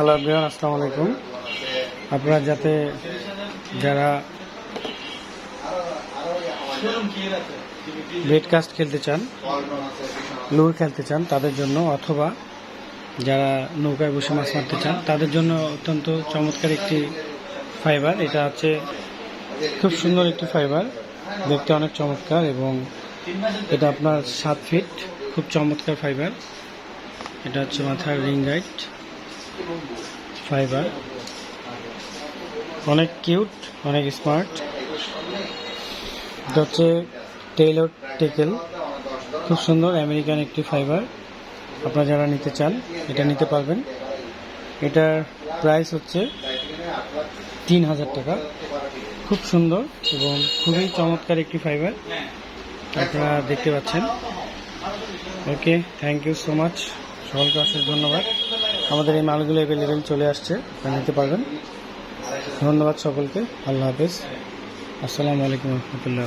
Hello আসসালামু আলাইকুম। আপনারা যাতে যারা বেডকাস্ট খেলতে চান লুর খেলতে চান, তাদের জন্য অথবা যারা নৌকায় বসে মাছ মারতে চান, তাদের জন্য অত্যন্ত চমৎকার একটি ফাইবার। এটা হচ্ছে খুব সুন্দর একটি ফাইবার, দেখতে অনেক চমৎকার এবং এটা আপনার সাত ফিট, খুব চমৎকার ফাইবার। এটা হচ্ছে মাথার রিং গাইড। ফাইবার অনেক কিউট, অনেক স্মার্ট। এটা হচ্ছে টেইলর টেকেল খুব সুন্দর আমেরিকান একটি ফাইবার আপনারা যারা নিতে চান, এটা নিতে পারবেন। এটার প্রাইস হচ্ছে তিন হাজার টাকা। খুব সুন্দর এবং খুবই চমৎকার একটি ফাইবার আপনারা দেখতে পাচ্ছেন। Okay thank you so much সকলকে অশেষ ধন্যবাদ। আমাদের এই মালগুলো অ্যাভেলেবেল চলে আসছে নিতে পারবেন। ধন্যবাদ সকলকে, আল্লাহ হাফেজ। আসসালামু আলাইকুম রহমতুল্লাহ